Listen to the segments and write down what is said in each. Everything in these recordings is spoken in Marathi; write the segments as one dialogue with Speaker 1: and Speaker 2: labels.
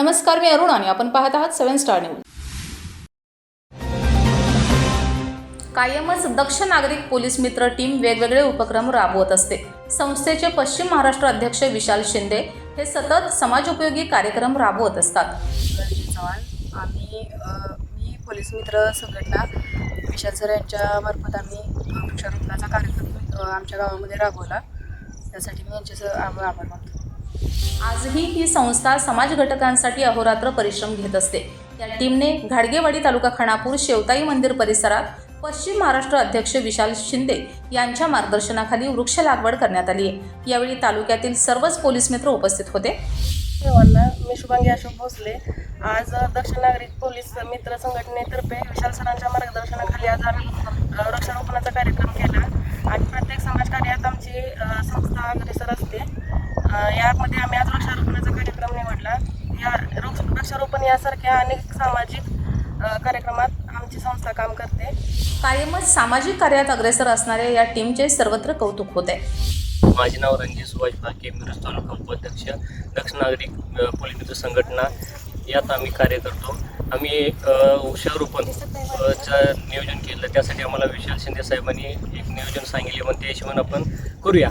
Speaker 1: नमस्कार मी अरुण आणि आपण पाहत आहात सेव्हन स्टार न्यूज. कायमच दक्ष नागरिक पोलीस मित्र टीम वेगवेगळे उपक्रम राबवत असते. संस्थेचे पश्चिम महाराष्ट्र अध्यक्ष विशाल शिंदे हे सतत समाजोपयोगी कार्यक्रम राबवत असतात.
Speaker 2: चव्हाण आम्ही मी पोलीस मित्र संघटना विशाल सर यांच्या मार्फत आम्ही वृक्षारोपणाचा कार्यक्रम आमच्या गावामध्ये राबवला. त्यासाठी मी यांचे आभार आभार मानतो.
Speaker 1: आजही ही संस्था समाज घटकांसाठी अहोरात्र परिश्रम घेत असते. या टीमने घाडगेवाडी तालुका खानापूर शेवताई मंदिर परिसरात पश्चिम महाराष्ट्र अध्यक्ष विशाल शिंदे यांच्या मार्गदर्शनाखाली वृक्ष लागवड करण्यात आली आहे. यावेळी तालुक्यातील सर्वच पोलीस मित्र उपस्थित होते.
Speaker 2: सर्वांना मी शुभांगी अशोक भोसले. आज दक्षिण नागरिक पोलीस मित्र संघटनेतर्फे विशाल सरांच्या मार्गदर्शनाखाली आज आम्ही वृक्षारोपणाचा कार्यक्रम केला. आणि प्रत्येक समाजकार्यात आमची संस्था अग्रेसर असते. यामध्ये आम्ही आज वृक्षारोपणाचा कार्यक्रम निवडला. या वृक्ष वृक्षारोपण यासारख्या अनेक सामाजिक कार्यक्रमात आमची संस्था काम करते.
Speaker 1: कायमच सामाजिक कार्यात अग्रेसर असणाऱ्या या टीमचे सर्वत्र कौतुक होते.
Speaker 3: माझे नाव रणजित सुभाष भाके मिरज तालुका उपाध्यक्ष दक्षिण नागरिक पोलीस मित्र संघटना. यात आम्ही कार्य करतो. आम्ही अ, वृक्षारोपण नियोजन केलं. त्यासाठी आम्हाला विशाल शिंदे साहेबांनी एक नियोजन सांगितले मग त्या हिशोबाने आपण करूया.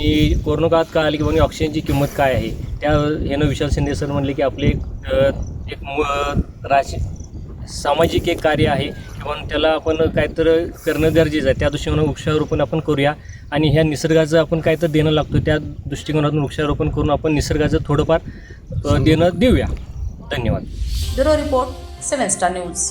Speaker 3: की कोरोना काळात काय आली की म्हणजे ऑक्सिजनची किंमत काय आहे? त्या ह्यानं विशाल शिंदे सर म्हणले की आपले एक राज सामाजिक एक कार्य आहे. किंवा त्याला आपण काहीतरी करणं गरजेचं आहे. त्या दृष्टीकोनातून वृक्षारोपण आपण करूया. आणि ह्या निसर्गाचं आपण काहीतरी देणं लागतो त्या दृष्टिकोनातून वृक्षारोपण करून आपण निसर्गाचं थोडंफार देणं देऊया. धन्यवाद.
Speaker 1: Bureau report Seven Star News.